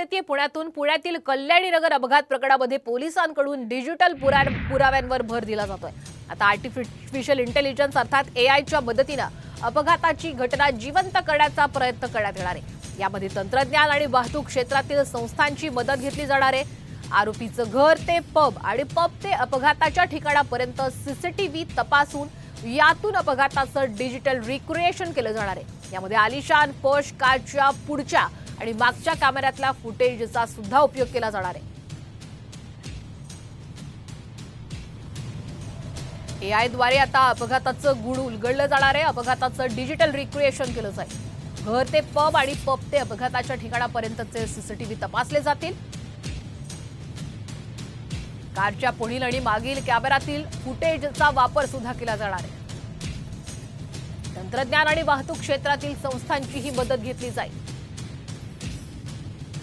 येते पुण्यातून पुण्यातील कल्याणी नगर अपघात प्रकरणामध्ये पोलिसांकडून डिजिटल पुरा पुराव्यांवर भर दिला जातोय. आता आर्टिफिशियल इंटेलिजन्स अर्थात एआयच्या मदतीनं अपघाताची घटना जिवंत करण्याचा प्रयत्न करण्यात येणार आहे. यामध्ये तंत्रज्ञान आणि वाहतूक क्षेत्रातील संस्थांची मदत घेतली जाणार आहे. आरोपीचं घर ते पब आणि पब ते अपघाताच्या ठिकाणापर्यंत सीसीटीव्ही तपासून यातून अपघाताचं डिजिटल रिक्रिएशन केलं जाणार आहे. यामध्ये आलिशान पॉश कारच्या पुढच्या आणि मागच्या कॅमेऱ्यातल्या फुटेजचा सुद्धा उपयोग केला जाणार आहे. एआयद्वारे आता अपघाताचं गुण उलगडलं जाणार आहे. अपघाताचं डिजिटल रिक्रिएशन केलं जाईल. घर ते पब आणि पब ते अपघाताच्या ठिकाणापर्यंतचे सीसीटीव्ही तपासले जातील. कारच्या पुढील आणि मागील कॅमेऱ्यातील फुटेजचा वापर सुद्धा केला जाणार आहे. तंत्रज्ञान आणि वाहतूक क्षेत्रातील संस्थांचीही मदत घेतली जाईल.